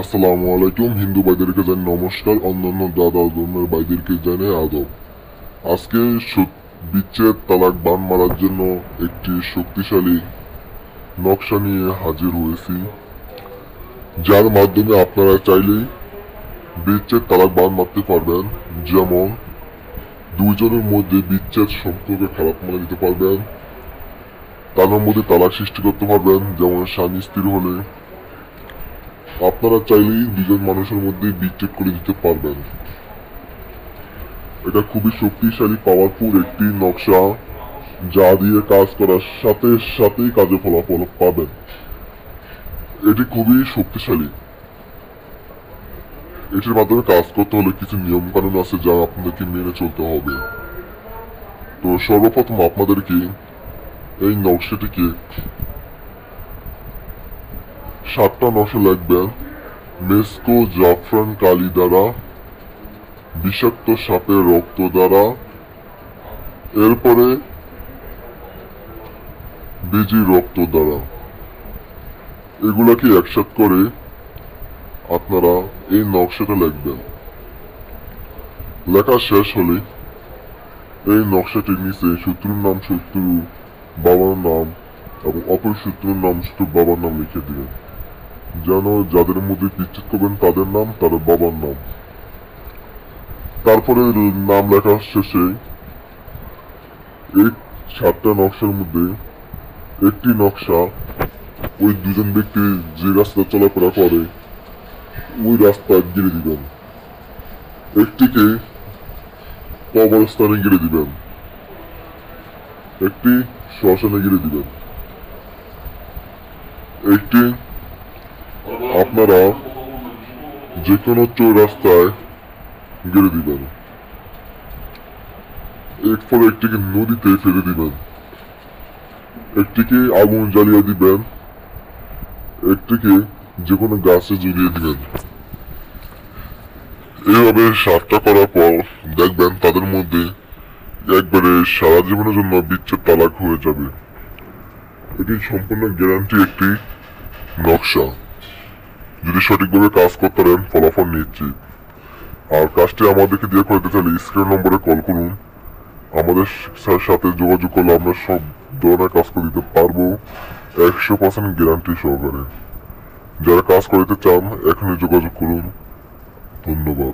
আসসালামু আলাইকুম, হিন্দু ভাইদেরকে জানি নমস্কার, অন্যান্য দাদা ধর্মের ভাইদেরকে জানে আদব। আজকে বিচ্ছেদ তালাক বান মারার জন্য একটি শক্তিশালী নকশা নিয়ে হাজির হয়েছি। যার মাধ্যমে আপনারা চাইলেই বিচ্ছেদ তালাক বান মারতে পারবেন। যেমন, দুইজনের মধ্যে বিচ্ছেদ সম্পর্ক খারাপ মানে দিতে পারবেন। তাদের মধ্যে তালাক সৃষ্টি করতে পারবেন। যেমন, স্বামী স্ত্রী হলে আপনারা চাইলেই দুজন মানুষের মধ্যে বিচ্ছেদ করে দিতে পারবেন। এটা খুবই শক্তিশালী পাওয়ারফুল একটি নকশা, যা দিয়ে কাজ করার সাথে সাথেই কাজে ফলাফল পাবেন। এটি খুবই শক্তিশালী। এটির মাধ্যমে কাজ করতে হলে কিছু নিয়ম কানুন আছে যা আপনাদেরকে মেনে চলতে হবে। তো সর্বপ্রথম আপনাদেরকে এই নকশাটিকে সাতটা নকশা লিখবেন মেসকো জাফরান কালি দ্বারা, বিষাক্ত সাপের রক্ত দ্বারা। এরপরে বেজি রক্ত দ্বারা। এগুলাকে একসাথ করে আপনারা এই নকশাটা লিখবেন। লেখা শেষ হলে এই নকশাটির নিচে শত্রুর নাম শত্রু বাবার নাম এবং অপর শত্রুর নাম শত্রুর বাবার নাম লিখে দিবেন। যেন যাদের মধ্যে বিচ্ছেদ করবেন তাদের নাম, তাদের বাবার নাম। তারপরে নাম লেখা শেষে এই সাতটা নকশার মধ্যে একটি নকশা ওই দুজন ব্যক্তি যে রাস্তা চলাফেরা করে, ওই রাস্তা গিরে দিবেন। একটিকে কবরস্থানে গিরে দিবেন। একটি শ্মশানে গিরে দিবেন। একটি আপনারা যে কোনো চৌরাস্তায় গেড়ে দিবেন। এরপর একটিকে নদীতে ফেলে দিবেন। একটিকে আগুন জ্বালিয়ে দিবেন। একটিকে যে কোনো গাছে ঝুলিয়ে দিবেন। এইভাবে সাতটা করার পর দেখবেন তাদের মধ্যে একবারে সারা জীবনের জন্য বিচ্ছেদ তালাক হয়ে যাবে। এটি সম্পূর্ণ গ্যারান্টি একটি নকশা। যদি সঠিকভাবে কাজ করতে পারেন, ফলাফল নিশ্চিত। আর কাজটি আমাদেরকে দিয়ে করতে চাইলে স্ক্রিন নম্বরে কল করুন। আমাদের সাথে যোগাযোগ করলে আমরা সব ধরনের কাজ করে দিতে পারব। একশো পার্সেন্ট গ্যারান্টি সহকারে। যারা কাজ করতে চান, এখনই যোগাযোগ করুন। ধন্যবাদ।